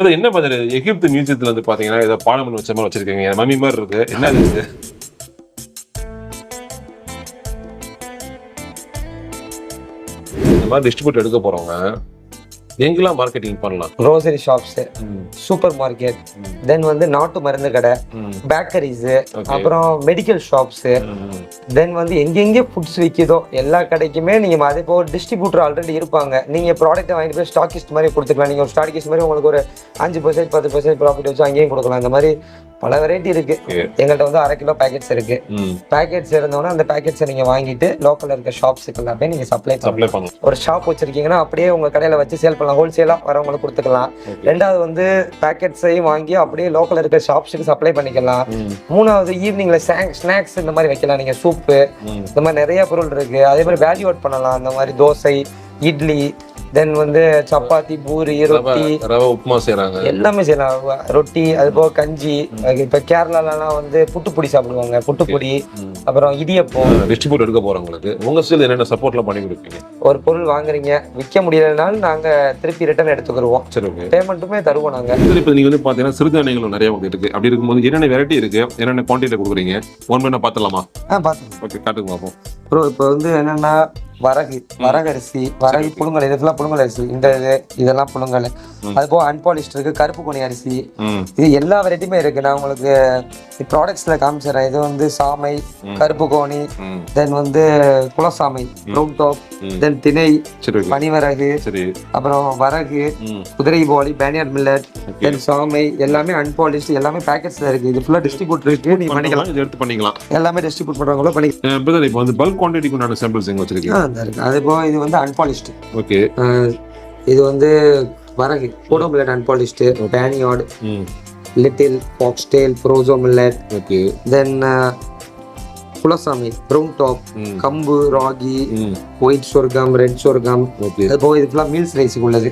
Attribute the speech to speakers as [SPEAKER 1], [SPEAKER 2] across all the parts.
[SPEAKER 1] இது என்ன மாதிரி எகிப்து மியூசியத்துல வந்து பாத்தீங்கன்னா ஏதோ பாலம் வச்ச மாதிரி வச்சிருக்கீங்க. மம்மி மாதிரி இருக்கு. என்ன இது? இந்த மாதிரி டிஸ்ட்ரிபியூட் எடுக்க போறவங்க எங்கெல்லாம் மார்க்கெட்டிங் பண்ணலாம்
[SPEAKER 2] grocery shops super market. Then வந்து நாட்டு மருந்து கடை. பேக்கரிஸ். அப்புறம் மெடிக்கல் ஷாப்ஸ். தென் வந்து எங்கெங்கே ஃபுட்ஸ் விற்கிதோ எல்லா கடைக்குமே நீங்கள் அதே ஒரு டிஸ்ட்ரிபியூட்டர் ஆல்ரெடி இருப்பாங்க நீங்கள் ப்ராடக்ட்டை வாங்கிட்டு போய் ஸ்டாக்கிஸ்ட் மாதிரி கொடுத்துக்கலாம் நீங்கள் ஒரு ஸ்டாக்கிஸ்ட் மாதிரி உங்களுக்கு ஒரு அஞ்சு பர்சன்ட் பத்து பர்சன்ட் ப்ராஃபிட் வச்சு அங்கேயும் கொடுக்கலாம் இந்த மாதிரி பல வெரைட்டி இருக்கு. எங்கள்கிட்ட வந்து அரை கிலோ பேக்கெட்ஸ் இருக்கு. பேக்கெட்ஸ் இருந்தோன்னா அந்த பேக்கெட்ஸை நீங்கள் வாங்கிட்டு லோக்கலில் இருக்க ஷாப்ஸுக்கு எல்லாமே நீங்கள் சப்ளை
[SPEAKER 1] சப்ளை
[SPEAKER 2] பண்ணலாம் ஒரு ஷாப் வச்சிருக்கீங்கன்னா அப்படியே உங்க கடையில வச்சு சேல் பண்ணலாம் ஹோல்சேலா வரவங்களுக்கு கொடுத்துக்கலாம். ரெண்டாவது வந்து பேக்கெட்ஸையும் வாங்கி அப்படியே லோக்கல்ல இருக்க ஷாப்ஸுக்கு சப்ளை பண்ணிக்கலாம். மூணாவது ஈவினிங்ல ஸ்நாக்ஸ் இந்த மாதிரி வைக்கலாம் நீங்க சூப்பு. இந்த மாதிரி நிறைய பொருள் இருக்கு அதே மாதிரி வேல்யூ அவுட் பண்ணலாம் அந்த மாதிரி தோசை இட்லி தென் வந்து சப்பாத்தி பூரி ரொட்டி.
[SPEAKER 1] ரவை உப்புமா செய்றாங்க.
[SPEAKER 2] எல்லாமே செய்யலாம் ரொட்டி அது போக கஞ்சி. இப்ப கேரளாலலாம் வந்து புட்டுப்பொடி சாப்பிடுவாங்க. புட்டுப்பொடி. அப்புறம் இடியப்பம்.
[SPEAKER 1] டிஸ்ட்ரிபியூட் எடுக்க போறவங்களுக்கு உங்க சைடு என்னென்ன சப்போர்ட்லாம் பண்ணி கொடுப்பீங்க?
[SPEAKER 2] ஒரு பொருள் வாங்குறீங்க. விற்க முடியலனாலும் நாங்க திருப்பி ரிட்டர்ன் எடுத்துக்கிடுவோம்
[SPEAKER 1] சரி ஓகே
[SPEAKER 2] பேமெண்ட்டுமே தருவோம் நாங்க.
[SPEAKER 1] இப்போ நீங்க வந்து பாத்தீங்கன்னா சிறுதானியங்கள் நிறைய வந்து இருக்கு. அப்படி இருக்கும்போது என்னென்ன வெரைட்டி இருக்கு? என்னென்ன குவான்டிட்டி கொடுக்குறீங்க? ஒன் பண்ண பாத்துலாமா
[SPEAKER 2] ஆ பார்த்துங்க
[SPEAKER 1] ஓகே காட்டுங்க பார்ப்போம்.
[SPEAKER 2] ப்ரோ இப்போ வந்து என்னன்னா வரகு வரகரிசி வரகு புழுங்கல் இது ஃபுல்லாக புழுங்கல் அரிசி இந்த இது இதெல்லாம் புழுங்கல். அது போக அன்பாலிஷ்ட் இருக்கு கருப்பு கொனி அரிசி. இது எல்லா வெரைட்டியுமே இருக்கு. நான் உங்களுக்கு ப்ராடக்ட்ஸ்ல காமிச்சிடுறேன். இது வந்து சாமை. கருப்பு கோணி தென் வந்து குலசாமை ப்ரௌன் டாப். தென் திணை பனிவரகு அப்புறம் வரகு குதிரை போலி பேனியர் மில்லட் தென் சாமை எல்லாமே அன்பாலிஷ்ட் எல்லாமே பேக்கெட்ஸ்ல இருக்கு. இது ஃபுல்லாக டிஸ்ட்ரிபியூட் இருக்கு. நீங்க பண்ணிக்கலாம்.
[SPEAKER 1] எடுத்து பண்ணிக்கலாம்.
[SPEAKER 2] எல்லாமே டிஸ்ட்ரிபியூட் பண்றவங்களும்
[SPEAKER 1] பிரதர் இப்போ வந்து பல்க் குவான்டிட்டிக்கு சாம்பிள்ஸ் எங்க வச்சிருக்கீங்க?
[SPEAKER 2] இருக்கு அது போக இது வந்து அன்பாலிஷ்டு
[SPEAKER 1] ஓகே.
[SPEAKER 2] இது வந்து வரகு போடோ மில்லட் அன்பாலிஷ்டு பேனியாட்
[SPEAKER 1] ம்.
[SPEAKER 2] Little foxtail proso millet
[SPEAKER 1] okay.
[SPEAKER 2] Then குலசாமி ப்ரௌன் டாப் கம்பு ராகி ஒயிட் சொர்க்கம் ரெட் சொர்க்கம்
[SPEAKER 1] ஓகே.
[SPEAKER 2] அது போக இது ஃபுல்லாக மீல்ஸ் ரைஸுக்கு உள்ளது.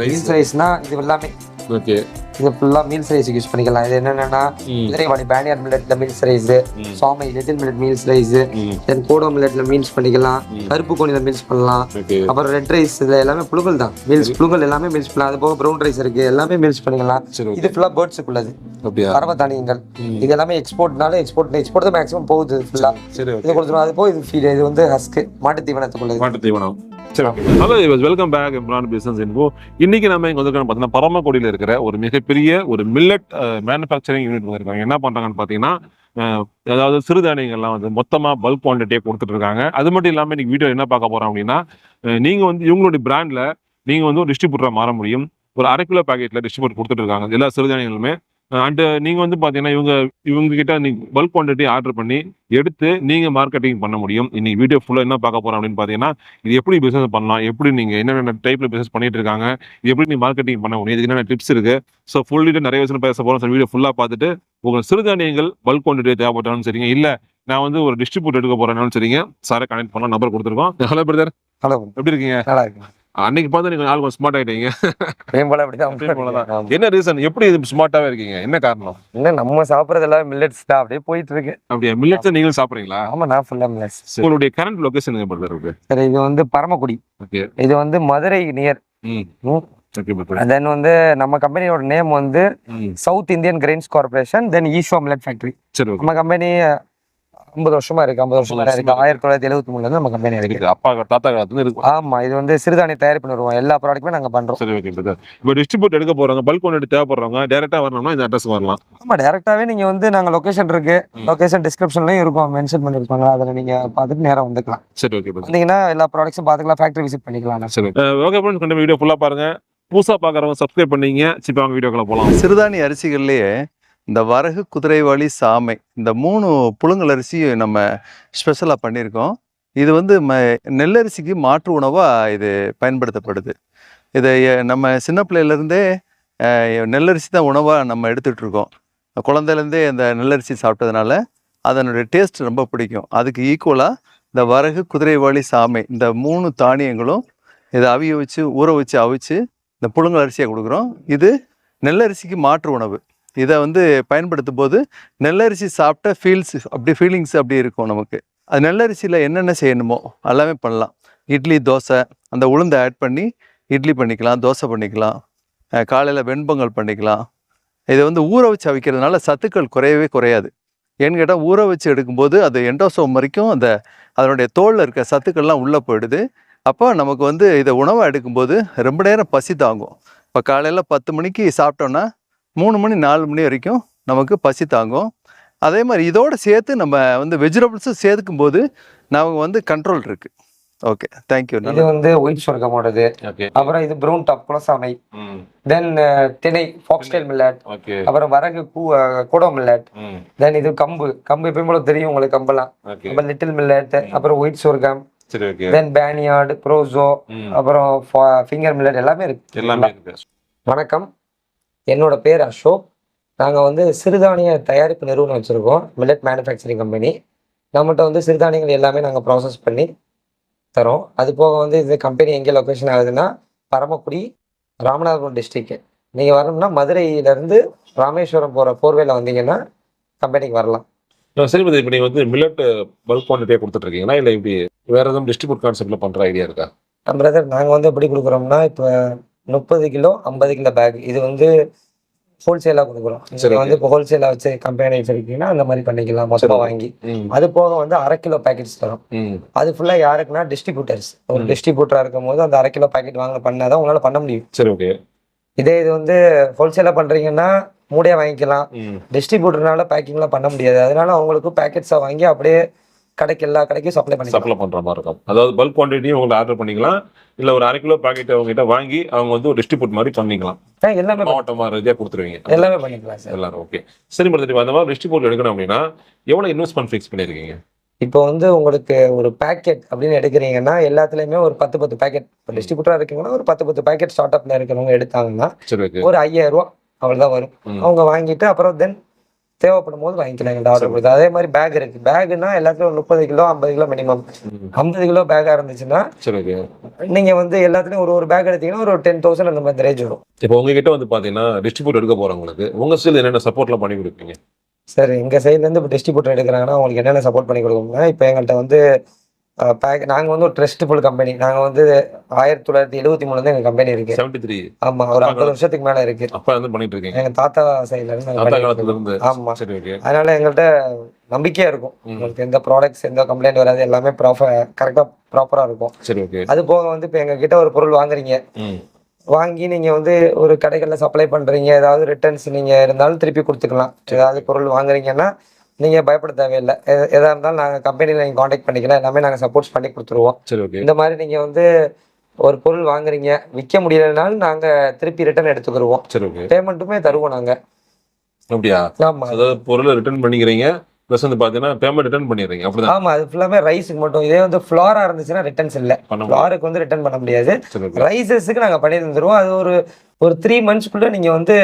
[SPEAKER 2] மீல்ஸ் ரைஸ்னா இது எல்லாமே.
[SPEAKER 1] ஓகே
[SPEAKER 2] இது ஃபுல்லாக மீல்ஸ் ரைஸுக்கு யூஸ் பண்ணிக்கலாம். இது என்னென்னா
[SPEAKER 1] ம்.
[SPEAKER 2] குதிரைவாடி பேனியாட் மில்லட்ல மீல்ஸ் ரைஸ். சாமை little millet meals rice then kodo மில்லட்ல meals பண்ணிக்கலாம். கருப்பு கோணில மீல்ஸ் பண்ணலாம். அப்புறம் ரெட் ரைஸ் இது எல்லாமே புழுங்கல் தான். மீல்ஸ் புழுங்கல் எல்லாமே மீல்ஸ் பண்ணலாம். அது போக ப்ரௌன் ரைஸ் இருக்கு. எல்லாமே மீல்ஸ் பண்ணிக்கலாம். இது ஃபுல்லா பேர்ட்ஸுக்கு உள்ளது பறவை தானியங்கள். இது எல்லாமே எக்ஸ்போர்ட்னால எக்ஸ்போர்ட் எக்ஸ்போர்ட் தான் மேக்ஸிமம் போகுது ஃபுல்லா இது கொடுத்துரும் அது போக இது feed, இது வந்து ஹஸ்க் மாட்டு தீவனத்துக்கு உள்ளது
[SPEAKER 1] மாட்டு தீவனம். சரி. Hello welcome back Imran business info இன்னைக்கு நம்ம இங்க வந்திருக்கோம் பார்த்தீங்கன்னா பரமக்குடியில் இருக்கிற ஒரு மிகப்பெரிய ஒரு மில்லட் மேனுஃபேக்சரிங் யூனிட் வந்திருக்காங்க. என்ன பண்றாங்கன்னு பார்த்தீங்கன்னா அதாவது சிறுதானியங்கள்லாம் வந்து மொத்தமாக பல்க் குவான்டிட்டியே கொடுத்துட்டு இருக்காங்க அது மட்டும் இல்லாமல் இன்னைக்கு வீடியோ என்ன பார்க்க போறோம் அப்படின்னா நீங்கள் நீங்க வந்து இவங்களுடைய பிராண்ட்ல நீங்கள் வந்து ஒரு டிஸ்ட்ரிபியூட்டராக மாற முடியும். ஒரு அரை கிலோ பேக்கெட்டில் டிஸ்ட்ரிபியூட் கொடுத்துட்டு இருக்காங்க எல்லா சிறுதானியங்களுமே. அண்ட் நீங்க வந்து பாத்தீங்கன்னா இவங்க இவங்க கிட்ட நீங்க பல்க் குவான்டிட்டி ஆர்டர் பண்ணி எடுத்து நீங்க மார்க்கெட்டிங் பண்ண முடியும். இன்னைக்கு வீடியோ ஃபுல்லா என்ன பார்க்க போறோம் அப்படின்னு பாத்தீங்கன்னா இது எப்படி பிசினஸ் பண்ணலாம்? எப்படி நீங்க என்னென்ன டைப்ல பிசினஸ் பண்ணிட்டு இருக்காங்க? இது எப்படி நீ மார்க்கெட்டிங் பண்ண முடியும்? இதுக்கு என்னென்ன டிப்ஸ் இருக்கு? ஸோ ஃபுல் டீட்டெயில் நிறைய விஷயம் பேச போறோம். வீடியோ ஃபுல்லா பார்த்துட்டு உங்க சிறுதானியங்கள் பல்க் குவான்டிட்டி தேவைப்பட்டாலும் சரிங்க. இல்ல நான் வந்து ஒரு டிஸ்ட்ரிபியூட் எடுக்க போறேன்னாலும் சரிங்க. சாரை கனெக்ட் பண்ண நம்பர் கொடுத்துருக்கோம். ஹலோ பிரதர்
[SPEAKER 2] ஹலோ
[SPEAKER 1] எப்படி இருக்கீங்க?
[SPEAKER 2] நல்லா இருக்கு
[SPEAKER 1] அன்னைக்கு பார்த்து நீங்க நாலு கொஞ்சம் ஸ்மார்ட் ஆயிட்டீங்க.
[SPEAKER 2] போல அப்படிதான்.
[SPEAKER 1] என்ன ரீசன் எப்படி இது ஸ்மார்ட்டாவே இருக்கீங்க? என்ன காரணம்?
[SPEAKER 2] இன்னும் நம்ம சாப்பிடுறது எல்லாம் மில்லட்ஸ் தான். அப்படியே போயிட்டு இருக்கு
[SPEAKER 1] அப்படியே மில்லட்ஸ் நீங்களும் சாப்பிடுறீங்களா?
[SPEAKER 2] ஆமா நான் ஃபுல்லா மில்லட்ஸ்
[SPEAKER 1] உங்களுடைய கரண்ட் லொகேஷன் எங்க இருக்கு?
[SPEAKER 2] சரி இது வந்து பரமக்குடி.
[SPEAKER 1] ஓகே.
[SPEAKER 2] இது வந்து மதுரை நியர் தென் வந்து நம்ம கம்பெனியோட நேம் வந்து south Indian grains corporation then ஈஷோ millet factory
[SPEAKER 1] சரி ஓகே.
[SPEAKER 2] நம்ம கம்பெனி ஐம்பது வருஷமா இருக்கு ஐம்பது வருஷமா இருக்கு. ஆயிரத்தி தொள்ளாயிரத்தி எழுபத்தி மூணுல இருந்து நம்ம கம்பெனி இருக்கு.
[SPEAKER 1] அப்பா தாத்தா காலத்துல இருக்கு.
[SPEAKER 2] ஆமா இது வந்து சிறுதானிய தயாரிப்பு நிறுவனம். எல்லா ப்ராடக்ட்டுமே நாங்க பண்றோம்.
[SPEAKER 1] சரி ஓகே இப்போ டிஸ்ட்ரிபியூட் எடுக்க போறாங்க பல்க் குவான்டிட்டி தேவைப்படுறவங்க டேரக்டா வரணும்னா இந்த அட்ரஸ் வரலாம்.
[SPEAKER 2] ஆமா டேரக்டாவே நீங்க வந்து நாங்க லொகேஷன் இருக்கு. லொகேஷன் டிஸ்கிரிப்ஷன்லயும் இருக்கும். மென்ஷன் பண்ணிருப்பாங்க. அதுல நீங்க பார்த்துட்டு நேரா வந்துக்கலாம்.
[SPEAKER 1] சரி ஓகே
[SPEAKER 2] வந்தீங்கன்னா எல்லா ப்ராடக்ட்ஸும் பார்த்துக்கலாம். ஃபேக்டரி விசிட் பண்ணிக்கலாம்.
[SPEAKER 1] சரி ஓகே ஃப்ரெண்ட்ஸ் கண்டிப்பா வீடியோ ஃபுல்லா பாருங்க. புதுசா பாக்குறவங்க சப்ஸ்கிரைப் பண்ணீங்க சிப்பா அவங்க வீடியோக்குள்ள போலாம்.
[SPEAKER 3] சிறுதானிய அரிசிகள்லேயே இந்த வரகு குதிரைவாளி சாமை இந்த மூணு புழுங்கலரிசி நம்ம ஸ்பெஷலாக பண்ணியிருக்கோம். இது வந்து ம நெல்லரிசிக்கு மாற்று உணவாக இது பயன்படுத்தப்படுது. இதை நம்ம சின்ன பிள்ளையிலேருந்தே நெல்லரிசி தான் உணவாக நம்ம எடுத்துகிட்டு இருக்கோம் குழந்தையிலேருந்தே இந்த நெல்லரிசி சாப்பிட்டதுனால அதனுடைய டேஸ்ட் ரொம்ப பிடிக்கும். அதுக்கு ஈக்குவலாக இந்த வரகு குதிரைவாளி சாமை இந்த மூணு தானியங்களும் இதை அவிய வச்சு ஊற வச்சு அவிச்சு இந்த புழுங்கல் அரிசியை கொடுக்குறோம். இது நெல்லரிசிக்கு மாற்று உணவு. இதை வந்து பயன்படுத்தும் போது நெல்லரிசி சாப்பிட்ட ஃபீல்ஸ் அப்படி ஃபீலிங்ஸ் அப்படி இருக்கும் நமக்கு. அது நெல்லரிசியில் என்னென்ன செய்யணுமோ எல்லாமே பண்ணலாம். இட்லி தோசை அந்த உளுந்தை ஆட் பண்ணி இட்லி பண்ணிக்கலாம் தோசை பண்ணிக்கலாம் காலையில் வெண்பொங்கல் பண்ணிக்கலாம். இதை வந்து ஊற வச்சு அவிக்கிறதுனால சத்துக்கள் குறையவே குறையாது. ஏன்னு கேட்டால் ஊற வச்சு எடுக்கும்போது அது எண்டோசோம் வரைக்கும் அந்த அதனுடைய தோலில் இருக்க சத்துக்கள்லாம் உள்ளே போயிடுது. அப்போ நமக்கு வந்து இதை உணவை எடுக்கும்போது ரொம்ப நேரம் பசி தாங்கும். இப்போ காலையில் பத்து மணிக்கு சாப்பிட்டோன்னா மூணு மணி நாலு மணி வரைக்கும் நமக்கு பசி தாங்கும். அதே மாதிரி இதோடு சேர்த்து நம்ம வந்து வெஜிடபிள்ஸும் சேர்க்கும் போது நமக்கு வந்து கண்ட்ரோல் இருக்கு. ஓகே தேங்க்யூ
[SPEAKER 2] இது வந்து ஒயிட் சொர்க்கமோடது
[SPEAKER 1] ஓகே
[SPEAKER 2] அப்புறம் இது ப்ரௌன் டாப் குலசாமை தென் திணை ஃபாக்ஸ்டைல் மில்லட்
[SPEAKER 1] ஓகே
[SPEAKER 2] அப்புறம் வரகு கூடோ மில்லட் தென் இது கம்பு. கம்பு எப்பயும் போல தெரியும் உங்களுக்கு கம்பெல்லாம் அப்புறம் லிட்டில் மில்லட் அப்புறம் ஒயிட் சொர்க்கம் தென் பேனியார்டு ப்ரோசோ அப்புறம் ஃபிங்கர் மில்லட் எல்லாமே இருக்கு.
[SPEAKER 1] எல்லாமே இருக்கு.
[SPEAKER 2] வணக்கம். என்னோட பேர் அசோக். நாங்கள் வந்து சிறுதானிய தயாரிப்பு நிறுவனம் வச்சுருக்கோம் மில்லட் மேனுஃபேக்சரிங் கம்பெனி நம்மகிட்ட வந்து சிறுதானியங்கள் எல்லாமே நாங்கள் ப்ராசஸ் பண்ணி தரோம். அது போக வந்து இந்த கம்பெனி எங்கே லொக்கேஷன் ஆகுதுன்னா பரமக்குடி ராமநாதபுரம் டிஸ்ட்ரிக்ட் நீங்கள் வரணும்னா மதுரையிலேருந்து ராமேஸ்வரம் போகிற ஃபோர்வேல வந்தீங்கன்னா கம்பெனிக்கு வரலாம்.
[SPEAKER 1] சரி இப்போ நீங்க வந்து மில்லட் பல்க் குவான்டிட்டியாக கொடுத்துட்டு இருக்கீங்களா இல்லை இப்படி வேற எதுவும் டிஸ்ட்ரிபியூட் கான்செப்ட்ல பண்ற ஐடியா இருக்கா?
[SPEAKER 2] பிரதர் நாங்கள் வந்து எப்படி கொடுக்குறோம்னா இப்போ முப்பது கிலோ ஐம்பது கிலோ பேக் இது வந்து ஹோல்சேலாக கொடுக்குறோம். நீங்கள். வந்து இப்போ ஹோல்சேலாக வச்சு கம்பெனி வச்சிருக்கீங்கன்னா அந்த மாதிரி பண்ணிக்கலாம். மொத்தமாக வாங்கி. அது போக வந்து அரை கிலோ பேக்கெட்ஸ் தரும். அது ஃபுல்லாக யாருக்குன்னா டிஸ்ட்ரிபியூட்டர்ஸ் ஒரு. டிஸ்ட்ரிபியூட்டராக இருக்கும் போது அந்த அரை கிலோ பேக்கெட் வாங்க பண்ணாதான் உங்களால் பண்ண முடியும்.
[SPEAKER 1] சரி ஓகே
[SPEAKER 2] இதே இது வந்து ஹோல்சேலாக பண்ணுறீங்கன்னா மூடையாக வாங்கிக்கலாம். டிஸ்ட்ரிபியூட்டர்னால பேக்கிங்லாம் பண்ண முடியாது. அதனால அவங்களுக்கு பேக்கெட்ஸை வாங்கி அப்படியே கடைக்கு எல்லா கடைக்கும் சப்ளை பண்ணிக்கலாம்.
[SPEAKER 1] சப்ளை பண்ற மாதிரி இருக்கும். அதாவது பல்க் குவான்டிட்டியும் உங்களை ஆர்டர் பண்ணிக்கலாம். இல்ல ஒரு அரை கிலோ பாக்கெட் அவங்க கிட்ட வாங்கி அவங்க வந்து ஒரு டிஸ்ட்ரிபியூட் மாதிரி பண்ணிக்கலாம்.
[SPEAKER 2] எல்லாமே பண்ணி-
[SPEAKER 1] மாவட்டமா ரீதியாக கொடுத்துருவீங்க.
[SPEAKER 2] எல்லாமே பண்ணிக்கலாம் சார்
[SPEAKER 1] எல்லாரும் ஓகே சரி பிரதர் அந்த மாதிரி டிஸ்ட்ரிபியூட் எடுக்கணும் அப்படின்னா எவ்வளவு இன்வெஸ்ட்மெண்ட் ஃபிக்ஸ் பண்ணிருக்கீங்க?
[SPEAKER 2] இப்போ வந்து உங்களுக்கு ஒரு பேக்கெட் அப்படின்னு எடுக்கிறீங்கன்னா எல்லாத்துலேயுமே ஒரு பத்து பத்து பேக்கெட் இப்போ டிஸ்ட்ரிபியூட்டராக இருக்கீங்கன்னா ஒரு பத்து பத்து பேக்கெட் ஸ்டார்ட் அப்ல இருக்கிறவங்க எடுத்தாங்கன்னா ஒரு ஐயாயிரம் ரூபா அவ்வளோதான் வரும். அவங்க வாங்கிட்டு அப்புறம் தென் தேவைப்படும் போது வாங்கிக்கலாம் எங்கள்ட்ட ஆர்டர் கொடுத்து. அதே மாதிரி பேக் இருக்கு. பேக்னா எல்லாத்துலயும் ஒரு முப்பது கிலோ ஐம்பது கிலோ மினிமம். ஐம்பது கிலோ பேக்கா இருந்துச்சுன்னா நீங்க வந்து எல்லாத்துலயும் ஒரு ஒரு பேக் எடுத்தீங்கன்னா ஒரு டென் தௌசண்ட் அந்த மாதிரி ரேஞ்ச் வரும்.
[SPEAKER 1] இப்போ உங்ககிட்ட வந்து பாத்தீங்கன்னா டிஸ்ட்ரிபியூட் எடுக்க போறவங்களுக்கு உங்க சைடு என்னென்ன சப்போர்ட்லாம் பண்ணி கொடுப்பீங்க?
[SPEAKER 2] சரி எங்க சைட்ல இருந்து இப்போ டிஸ்ட்ரிபியூட்டர் எடுக்கிறாங்கன்னா அவங்களுக்கு என்னென்ன சப்போர்ட் பண்ணி கொடுக்கணும்னா இப்போ எங்கள்கிட்ட வந்து பேக் நாங்க வந்து ஒரு ட்ரஸ்டபுள் கம்பெனி நாங்க வந்து ஆயிரத்தி தொள்ளாயிரத்தி எழுபத்தி மூணுல இருந்து எங்க கம்பெனி இருக்கு.
[SPEAKER 1] செவன்டி த்ரீ
[SPEAKER 2] ஆமா ஒரு ஐம்பது வருஷத்துக்கு மேல இருக்கு.
[SPEAKER 1] அப்ப வந்து பண்ணிட்டு இருக்கீங்க.
[SPEAKER 2] எங்க தாத்தா சைட்ல இருந்து நாங்க
[SPEAKER 1] தாத்தா
[SPEAKER 2] பண்ணிட்டு
[SPEAKER 1] காலத்துல
[SPEAKER 2] இருக்கோம்.
[SPEAKER 1] இருந்து.
[SPEAKER 2] ஆமா.
[SPEAKER 1] சரி ஓகே
[SPEAKER 2] அதனால எங்கள்கிட்ட நம்பிக்கையா இருக்கும். உங்களுக்கு எந்த ப்ராடக்ட்ஸ் எந்த கம்ப்ளைண்ட் வராது. எல்லாமே ப்ராப்பர் கரெக்டாக ப்ராப்பரா இருக்கும்.
[SPEAKER 1] சரி ஓகே
[SPEAKER 2] அது போக வந்து இப்போ எங்க கிட்ட ஒரு பொருள் வாங்குறீங்க. வாங்கி நீங்க வந்து ஒரு கடைகளில் சப்ளை பண்றீங்க. ஏதாவது ரிட்டர்ன்ஸ் நீங்க இருந்தாலும் திருப்பி கொடுத்துக்கலாம். ஏதாவது பொருள் வாங்குறீங்கன்னா நீங்க பயப்பட தேவையில்லை. எ- எதா இருந்தாலும் நாங்க கம்பெனியில் நீங்க காண்டாக்ட் பண்ணிக்கலாம் எல்லாமே நாங்க சப்போர்ட்ஸ் பண்ணி கொடுத்துருவோம்.
[SPEAKER 1] சரி ஓகே
[SPEAKER 2] இந்த மாதிரி நீங்க வந்து ஒரு பொருள் வாங்குறீங்க. விற்க முடியலைனாலும் நாங்க திருப்பி ரிட்டர்ன் எடுத்துக்கிருவோம்.
[SPEAKER 1] சரி ஓகே
[SPEAKER 2] பேமெண்ட்டுமே தருவோம் நாங்க.
[SPEAKER 1] அப்படியா?
[SPEAKER 2] ஆமா.
[SPEAKER 1] அதாவது பொருளை ரிட்டர்ன் பண்ணிக்கிறீங்க. ப்ளஸ் வந்து பாத்தீங்கன்னா பேமெண்ட் ரிட்டர்ன் பண்ணிடுறீங்க. அப்படிதான்?
[SPEAKER 2] ஆமா அது ஃபுல்லாமே ரைஸுக்கு மட்டும். இதே வந்து ஃப்ளாரா இருந்துச்சுன்னா ரிட்டர்ன்ஸ் இல்லை. ஃப்ளாருக்கு வந்து ரிட்டர்ன் பண்ண முடியாது. ரைசஸ்க்கு நாங்க பண்ணி தந்துருவோம். அது ஒரு ஒரு த்ரீ மந்த்ஸ்க்குள்ள நீங்க வந்து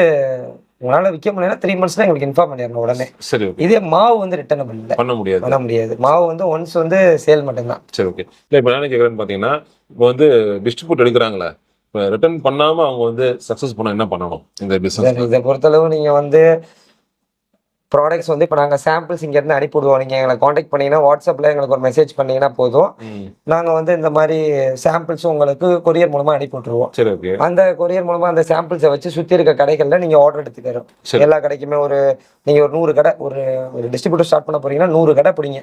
[SPEAKER 2] உங்களால விற்க முடியலன்னா த்ரீ மந்த்ஸ்ல எங்களுக்கு இன்ஃபார்ம் பண்ணிடணும் உடனே.
[SPEAKER 1] சரி
[SPEAKER 2] இதே மாவு வந்து ரிட்டர்ன் இல்லை.
[SPEAKER 1] பண்ண முடியாது.
[SPEAKER 2] பண்ண முடியாது. மாவு வந்து ஒன்ஸ் வந்து சேல் மட்டும்தான்.
[SPEAKER 1] சரி ஓகே இல்லை இப்போ என்ன கேட்குறேன்னு பார்த்தீங்கன்னா இப்போ வந்து டிஸ்ட்ரிபியூட் எடுக்கிறாங்களே. இப்போ ரிட்டர்ன் பண்ணாம அவங்க வந்து சக்ஸஸ் பண்ண என்ன பண்ணணும் இந்த பிசினஸ்
[SPEAKER 2] இதை பொறுத்தளவு நீங்க வந்து ப்ராடக்ட்ஸ் வந்து இப்போ நாங்கள் சாம்பிள்ஸ் இங்கேருந்து அனுப்பி விடுவோம் நீங்கள் எங்களை காண்டாக்ட் பண்ணீங்கன்னா வாட்ஸ்அப்பில் எங்களுக்கு ஒரு மெசேஜ் பண்ணீங்கன்னா போதும். நாங்கள் வந்து இந்த மாதிரி சாம்பிள்ஸ் உங்களுக்கு கொரியர் மூலமாக அனுப்பி விட்ருவோம்
[SPEAKER 1] சரி
[SPEAKER 2] அந்த கொரியர் மூலமா அந்த சாம்பிள்ஸை வச்சு சுத்தி இருக்க கடைகள்ல நீங்க ஆர்டர் எடுத்துக்கிறோம். எல்லா கடைக்குமே ஒரு நீங்க ஒரு நூறு கடை ஒரு ஒரு டிஸ்ட்ரிபியூட்டர் ஸ்டார்ட் பண்ண போறீங்கன்னா நூறு கடை பிடிங்க.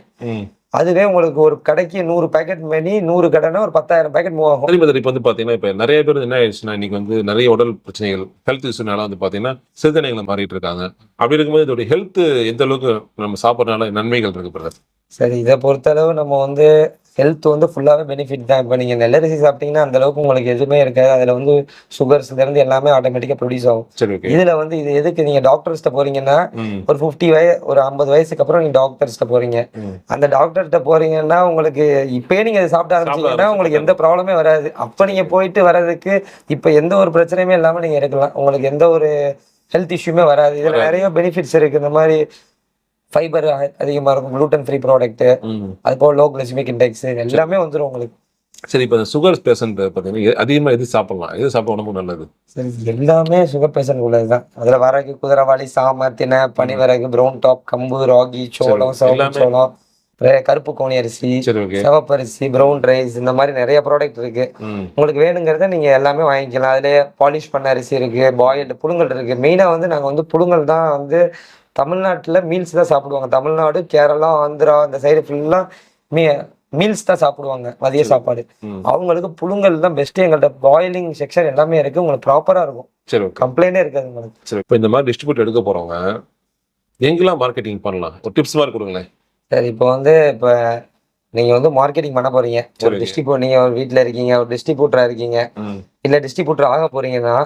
[SPEAKER 2] அதுவே உங்களுக்கு ஒரு கடைக்கு நூறு பேக்கெட் பண்ணி நூறு கடைன்னா ஒரு பத்தாயிரம் பேக்கெட் மூவ் ஆகும்.
[SPEAKER 1] இப்போ வந்து பார்த்தீங்கன்னா இப்போ நிறைய பேர் என்ன ஆயிடுச்சுன்னா இன்னைக்கு வந்து நிறைய உடல் பிரச்சனைகள் ஹெல்த் இஷ்யூனால வந்து பார்த்தீங்கன்னா சிறுதனைகளை மாறிட்டு இருக்காங்க. அப்படி இருக்கும்போது இதோட ஹெல்த் எந்த அளவுக்கு நம்ம சாப்பிட்றதுனால நன்மைகள் இருக்கு பிரதர்
[SPEAKER 2] சரி இதை பொறுத்தளவு நம்ம வந்து ஹெல்த் வந்து ஃபுல்லாகவே பெனிஃபிட் தான். இப்போ நீங்கள் நெல்லரிசி சாப்பிட்டீங்கன்னா அந்த அளவுக்கு உங்களுக்கு எதுவுமே இருக்காது. அதில் வந்து சுகர்ஸ்ல இருந்து எல்லாமே ஆட்டோமேட்டிக்காக ப்ரொடியூஸ் ஆகும். இதில் வந்து இது எதுக்கு நீங்கள் டாக்டர்ஸ்ட்ட போறீங்கன்னா ஒரு ஃபிஃப்டி வய ஒரு ஐம்பது வயசுக்கு அப்புறம் நீங்கள் டாக்டர்ஸ்ட்ட போறீங்க. அந்த டாக்டர்கிட்ட போறீங்கன்னா உங்களுக்கு இப்பயே நீங்க அதை சாப்பிட ஆரம்பிச்சீங்கன்னா
[SPEAKER 1] ஆரம்பிச்சு
[SPEAKER 2] உங்களுக்கு எந்த ப்ராப்ளமே வராது. அப்ப நீங்க போயிட்டு வர்றதுக்கு இப்ப எந்த ஒரு பிரச்சனையுமே இல்லாம நீங்க இருக்கலாம். உங்களுக்கு எந்த ஒரு ஹெல்த் இஷ்யூமே வராது. இதுல. நிறைய பெனிஃபிட்ஸ் இருக்கு. இந்த மாதிரி ஃபைபர் அதிகமா இருக்கும் gluten ஃப்ரீ ப்ராடக்ட் அது போக லோ கிளைசிமிக் இண்டெக்ஸ் எல்லாமே வந்துரும் உங்களுக்கு.
[SPEAKER 1] சரி இப்போ சுகர் பேஷண்ட் பார்த்தீங்கன்னா அதிகமாக எது சாப்பிடலாம்? எது சாப்பிட உடம்பு நல்லது?
[SPEAKER 2] சரி எல்லாமே சுகர் பேஷண்ட் உள்ளதுதான். அதுல வரகு குதிரைவாளி சாம தினை பனிவரகு ப்ரௌன் டாப் கம்பு ராகி சோளம். சோளம் வே- கருப்பு கோணி அரிசி சிவப்பரிசி ப்ரௌன் ரைஸ் இந்த மாதிரி நிறைய ப்ராடக்ட் இருக்கு. உங்களுக்கு வேணுங்கிறத நீங்க எல்லாமே வாங்கிக்கலாம். அதுலயே பாலிஷ் பண்ண அரிசி இருக்கு பாயில்டு புழுங்கல் இருக்கு. மெயினா வந்து நாங்க வந்து புழுங்கல் தான் வந்து தமிழ்நாட்டுல மீல்ஸ் தான் சாப்பிடுவாங்க. தமிழ்நாடு கேரளா ஆந்திரா இந்த சைடு ஃபுல்லா மீ மீல்ஸ் தான் சாப்பிடுவாங்க மதிய சாப்பாடு. அவங்களுக்கு புழுங்கல் தான் பெஸ்ட் எங்கள்ட்ட பாயிலிங் செக்ஷன் எல்லாமே இருக்கு. உங்களுக்கு ப்ராப்பரா இருக்கும்.
[SPEAKER 1] சரி
[SPEAKER 2] கம்ப்ளைண்டே இருக்காது உங்களுக்கு.
[SPEAKER 1] சரி இப்போ இந்த மாதிரி டிஸ்ட்ரிபியூட் எடுக்க போறவங்க எங்கெல்லாம் மார்க்கெட்டிங் பண்ணலாம். ஒரு டிப்ஸ் மாதிரி கொடுங்களேன்.
[SPEAKER 2] சரி இப்போ வந்து இப்போ நீங்க வந்து மார்க்கெட்டிங் பண்ண போறீங்க. ஒரு. டிஸ்ட்ரிபியூட் நீங்க ஒரு வீட்ல இருக்கீங்க ஒரு டிஸ்ட்ரிபியூட்டரா இருக்கீங்க. இல்ல டிஸ்ட்ரிபியூட்டர் ஆக போறீங்கன்னா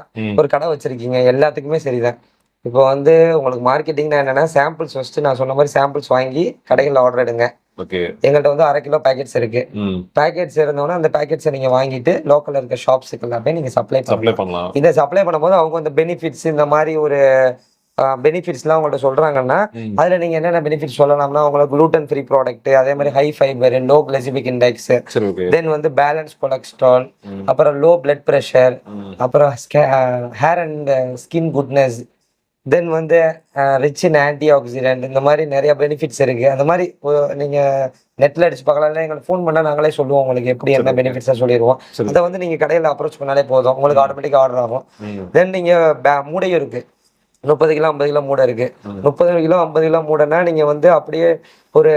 [SPEAKER 2] ஒரு கடை வச்சிருக்கீங்க. எல்லாத்துக்குமே சரிதான். இப்போ வந்து உங்களுக்கு மார்க்கெட்டிங்னா என்னன்னா சாம்பிள்ஸ் ஃபர்ஸ்ட் நான் சொன்ன மாதிரி சாம்பிள்ஸ் வாங்கி கடைகளில் ஆர்டர் எடுங்க.
[SPEAKER 1] ஓகே.
[SPEAKER 2] எங்கள்கிட்ட வந்து அரை கிலோ பேக்கெட்ஸ் இருக்கு. பேக்கெட்ஸ் இருந்தோன்னா அந்த பேக்கெட்ஸை நீங்க வாங்கிட்டு லோக்கல்ல இருக்க ஷாப்ஸுக்கு எல்லாமே நீங்க சப்ளை
[SPEAKER 1] சப்ளை
[SPEAKER 2] பண்ணலாம். இதை சப்ளை பண்ணும்போது அவங்க இந்த பெனிஃபிட்ஸ் இந்த மாதிரி ஒரு பெனிஃபிட்ஸ்லாம் உங்கள்ட்ட சொல்றாங்கன்னா அதுல நீங்க என்னென்ன பெனிஃபிட்ஸ் சொல்லலாம்னா உங்களுக்கு gluten ஃப்ரீ ப்ராடக்ட் அதே மாதிரி high fibre low glycemic index then வந்து பேலன்ஸ் கொலஸ்ட்ரால் அப்புறம் லோ பிளட் ப்ரெஷர் அப்புறம் hair and skin goodness then வந்து ரிச் இன் ஆன்டி ஆக்சிடென்ட் இந்த மாதிரி நிறைய பெனிஃபிட்ஸ் இருக்கு. அந்த மாதிரி நீங்க நெட்ல அடிச்சு பார்க்கலாம். இல்லை எங்களுக்கு ஃபோன் பண்ணா நாங்களே சொல்லுவோம் உங்களுக்கு எப்படி என்ன
[SPEAKER 1] சரி.
[SPEAKER 2] பெனிஃபிட்ஸா சொல்லிடுவோம். அதை வந்து நீங்க கடையில அப்ரோச் பண்ணாலே போதும். உங்களுக்கு ஆட்டோமேட்டிக் ஆர்டர் ஆகும். தென் நீங்க பே- மூடையும் இருக்கு. முப்பது கிலோ ஐம்பது கிலோ மூடை இருக்கு. முப்பது கிலோ ஐம்பது கிலோ மூடைனா நீங்க வந்து அப்படியே ஒரு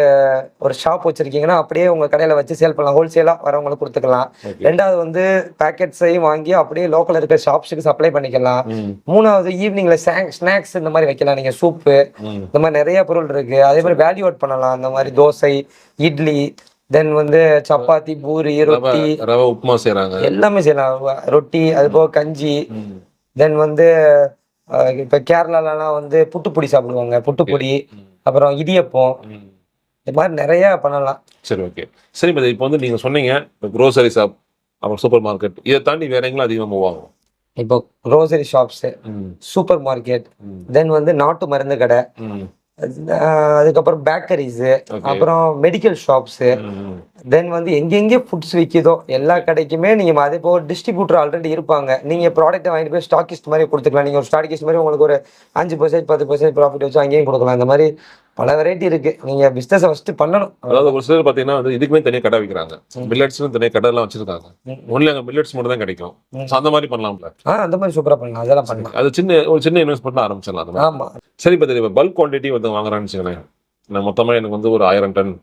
[SPEAKER 2] ஒரு ஷாப் வச்சிருக்கீங்கன்னா அப்படியே உங்க கடையில வச்சு சேல் பண்ணலாம். ஹோல்சேலா வரவங்களுக்கு கொடுத்துக்கலாம். ரெண்டாவது வந்து பேக்கெட்ஸையும் வாங்கி அப்படியே லோக்கல்ல இருக்க ஷாப்ஸுக்கு சப்ளை பண்ணிக்கலாம். மூணாவது ஈவினிங்ல ஸ்நாக்ஸ் இந்த மாதிரி வைக்கலாம். நீங்க சூப்பு இந்த மாதிரி நிறைய பொருள் இருக்கு. அதே மாதிரி வேல்யூ அவுட் பண்ணலாம். இந்த மாதிரி தோசை இட்லி தென் வந்து சப்பாத்தி பூரி ரொட்டி.
[SPEAKER 1] ரவை உப்புமா செய்றாங்க.
[SPEAKER 2] எல்லாமே செய்யலாம். ரொட்டி அது போக கஞ்சி. தென் வந்து இப்ப கேரளாலலாம் வந்து புட்டுப்பொடி சாப்பிடுவாங்க புட்டுப்பொடி. அப்புறம் இடியப்பம்.
[SPEAKER 1] ம்.
[SPEAKER 2] இந்த மாதிரி நிறைய பண்ணலாம்.
[SPEAKER 1] சரி ஓகே. சரி இப்போ இப்போ வந்து நீங்க சொன்னீங்க க்ரோசரி ஷாப் அப்புறம் சூப்பர் மார்க்கெட் இதை தாண்டி வேற எங்கெல்லாம் அதிகமாக மூவ் ஆகும்?
[SPEAKER 2] இப்போ grocery shops super market then வந்து நாட்டு மருந்து கடை. அதுக்கப்புறம் பேக்கரிஸ் அப்புறம் மெடிக்கல் ஷாப்ஸ் தென் வந்து எங்கெங்கே ஃபுட்ஸ் விற்கிதோ எல்லா கடைக்குமே நீங்கள் அதே போக டிஸ்ட்ரிபியூட்டர் ஆல்ரெடி இருப்பாங்க. நீங்கள் ப்ராடக்ட்டை வாங்கிட்டு போய் ஸ்டாக்கிஸ்ட் மாதிரி கொடுத்துக்கலாம். நீங்கள் ஒரு ஸ்டாக்கிஸ்ட் மாதிரி உங்களுக்கு ஒரு அஞ்சு பர்சன்ட் பத்து பர்சன்ட் ப்ராஃபிட் வச்சு அங்கேயும் கொடுக்கலாம். இந்த மாதிரி பல வெரைட்டி இருக்கு. நீங்கள் பிஸ்னஸை ஃபஸ்ட்டு பண்ணணும்.
[SPEAKER 1] அதாவது ஒரு சிலர் பார்த்தீங்கன்னா வந்து இதுக்குமே தனியாக கடை வைக்கிறாங்க. மில்லட்ஸ்னு தனியாக கடைலாம் வச்சிருக்காங்க.
[SPEAKER 2] ம்.
[SPEAKER 1] ஒன்லி அங்கே மில்லட்ஸ் மட்டும் தான் கிடைக்கும். அந்த மாதிரி பண்ணலாம்ல?
[SPEAKER 2] ஆ அந்த மாதிரி சூப்பராக பண்ணலாம். அதெல்லாம் பண்ணலாம்.
[SPEAKER 1] அது சின்ன ஒரு சின்ன இன்வெஸ்ட்மெண்ட் ஆரம்பிச்சிடலாம்
[SPEAKER 2] ஆமாம்
[SPEAKER 1] சரி இப்போ பல்க் குவான்டிட்டி வந்து வாங்குறான்னு வச்சுக்கோங்களேன். நான் மொத்தமாக எனக்கு வந்து ஒரு ஆயிரம் டன்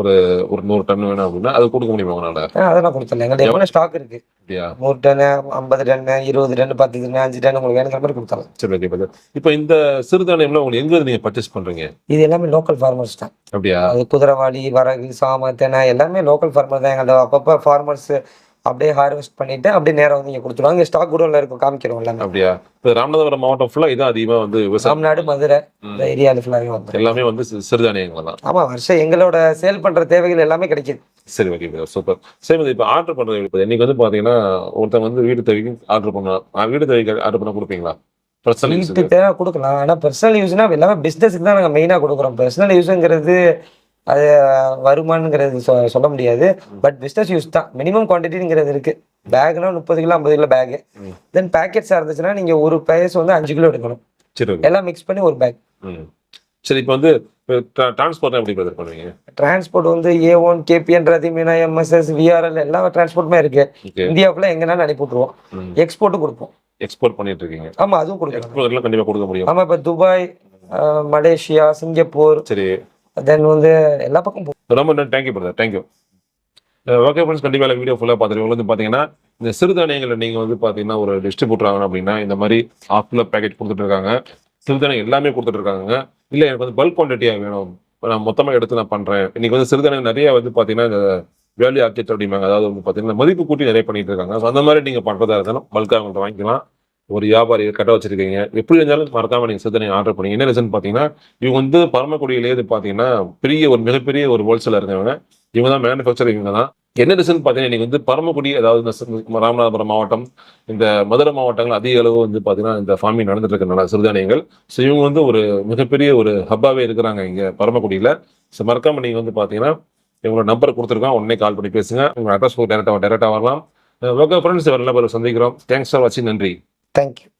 [SPEAKER 1] ஒரு ஒரு நூறு டன் வேணும் அப்படின்னா அது கொடுக்க முடியுமா உங்களால?
[SPEAKER 2] அதெல்லாம் கொடுத்துடலாம். எங்கள்ட்ட எவ்வளோ ஸ்டாக் இருக்கு?
[SPEAKER 1] அப்படியா?
[SPEAKER 2] நூறு டன்னு ஐம்பது டன்னு இருபது டன்னு பத்து டன்னு அஞ்சு டன்னு உங்களுக்கு வேணுங்கிற மாதிரி கொடுத்துடலாம்.
[SPEAKER 1] சரி ஓகே இப்போ இப்போ இந்த சிறுதானியம்ல உங்களுக்கு எங்க நீங்க பர்ச்சேஸ் பண்றீங்க?
[SPEAKER 2] இது எல்லாமே லோக்கல் ஃபார்மர்ஸ் தான்.
[SPEAKER 1] அப்படியா?
[SPEAKER 2] அது குதிரைவாளி வரகு சாம தெனை எல்லாமே லோக்கல் ஃபார்மர் தான். எங்கள்ட்ட அப்பப்போ ஃபார்மர்ஸ் அப்படியே ஹார்வெஸ்ட் பண்ணிட்டு அப்படியே நேரம் வந்து இங்கே கொடுத்துருவாங்க ஸ்டாக் குடோன்ல இருக்கும் காமிக்கிறோம் எல்லாமே
[SPEAKER 1] அப்படியா? இப்போ ராமநாதபுரம் மாவட்டம் ஃபுல்லா இதான் அதிகமா வந்து
[SPEAKER 2] தமிழ்நாடு மதுரை. இந்த ஏரியாவில் ஃபுல்லாகவே வந்துடும்
[SPEAKER 1] எல்லாமே வந்து சிறுதானியங்கள் தான்.
[SPEAKER 2] ஆமா வருஷம் எங்களோட சேல் பண்ற தேவைகள் எல்லாமே கிடைக்குது.
[SPEAKER 1] சரி ஓகே சூப்பர் சரி இப்போ ஆர்டர் இப்போ இன்னைக்கு வந்து பாத்தீங்கன்னா ஒருத்தன் வந்து வீடு தேவைக்கு ஆர்டர் பண்ணா ஆ, வீடு தேவைக்கு ஆர்டர் பண்ண கொடுப்பீங்களா? பர்சனல்
[SPEAKER 2] வீட்டு தேவை கொடுக்கலாம். ஆனா பர்சனல் யூஸ்னா எல்லாமே பிசினஸ்க்கு தான் நாங்க மெயினா கொடுக்குறோம். பர்சனல் யூஸ்ங்கிறது அது வருமானங்கிறது சொல்ல முடியாது. பட் பிசினஸ் யூஸ் தான். மினிமம் குவான்டிட்டிங்கிறது இருக்கு. பேக்னா முப்பது கிலோ ஐம்பது கிலோ பேக். தென் பேக்கெட்ஸாக இருந்துச்சுன்னா நீங்க ஒரு பேஸ் வந்து அஞ்சு கிலோ எடுக்கணும்.
[SPEAKER 1] சரி
[SPEAKER 2] எல்லாம் மிக்ஸ் பண்ணி ஒரு பேக்
[SPEAKER 1] சரி இப்போ வந்து டிரான்ஸ்போர்ட் எப்படி பிரதர் பண்ணுவீங்க?
[SPEAKER 2] டிரான்ஸ்போர்ட் வந்து A one KPN Rathimeena MSS VRL எல்லா டிரான்ஸ்போர்ட்டுமே இருக்கு. இந்தியாவுக்குள்ள எங்கனாலும் அனுப்பி விட்டுருவோம். எக்ஸ்போர்ட்டும் கொடுப்போம்.
[SPEAKER 1] எக்ஸ்போர்ட் பண்ணிட்டு இருக்கீங்க.
[SPEAKER 2] ஆமா அதுவும் கொடுக்கலாம்.
[SPEAKER 1] எக்ஸ்போர்ட்லாம் கண்டிப்பா கொடுக்க முடியும்.
[SPEAKER 2] ஆமா இப்ப துபாய் மலேசியா சிங்கப்பூர்
[SPEAKER 1] சரி.
[SPEAKER 2] தென் வந்து எல்லா பக்கம்
[SPEAKER 1] ரொம்ப thank you brother thank you okay friends கண்டிப்பாக வீடியோ ஃபுல்லாக பார்த்துருக்கோம் வந்து பார்த்தீங்கன்னா இந்த சிறுதானியங்களை நீங்கள் வந்து பார்த்தீங்கன்னா ஒரு டிஸ்ட்ரிபியூட்டர் ஆகணும் அப்படின்னா இந்த மாதிரி ஆஃப் கிலோ பேக்கெட் கொடுத்துட்டு இருக்காங்க. சிறுதானியம் எல்லாமே கொடுத்துட்டு இருக்காங்க இல்லை எனக்கு வந்து பல்க் குவான்டிட்டியாக வேணும். நான் மொத்தமாக எடுத்து நான் பண்ணுறேன் இன்னைக்கு வந்து சிறுதானியம் நிறைய வந்து பார்த்தீங்கன்னா இந்த வேல்யூ ஆப்ஜெக்ட் அப்படிம்பாங்க. அதாவது வந்து பார்த்தீங்கன்னா மதிப்பு கூட்டி நிறைய பண்ணிட்டு இருக்காங்க. ஸோ அந்த மாதிரி நீங்கள் பண்ணுறதா இருந்தாலும் பல்காக அவங்கள்ட்ட வாங்கிக்கலாம். ஒரு வியாபாரி கட்ட வச்சிருக்கீங்க. எப்படி இருந்தாலும் மறக்காம நீங்க சிறுதானியம் ஆர்டர் பண்ணி என்ன ரீசன் பார்த்தீங்கன்னா இவங்க வந்து பரமக்குடியிலேயே இது பார்த்தீங்கன்னா பெரிய ஒரு மிகப்பெரிய ஒரு ஹோல்சேலர் இருந்தவங்க இவங்க தான் மேனுஃபேக்சர் இவங்க தான் என்ன ரீசன் பார்த்தீங்கன்னா இன்னைக்கு வந்து பரமக்குடி அதாவது இந்த ராமநாதபுரம் மாவட்டம் இந்த மதுரை மாவட்டங்கள் அதிக அளவு வந்து பார்த்தீங்கன்னா இந்த ஃபார்மிங் நடந்துட்டு இருக்கனால சிறுதானியங்கள். ஸோ இவங்க வந்து ஒரு மிகப்பெரிய ஒரு ஹப்பாவே இருக்கிறாங்க இங்க பரமக்குடியில். ஸோ மறக்காம நீங்க வந்து பார்த்தீங்கன்னா இவங்களோட நம்பர் கொடுத்துருக்கோம். உடனே கால் பண்ணி பேசுங்க. உங்க அட்ரஸ் டேரக்டாக டேரக்டாக வரலாம். ஓகே ஃப்ரெண்ட்ஸ் வரல சந்திக்கிறோம். தேங்க்ஸ் ஃபார் வாட்சிங் நன்றி.
[SPEAKER 2] தேங்க்யூ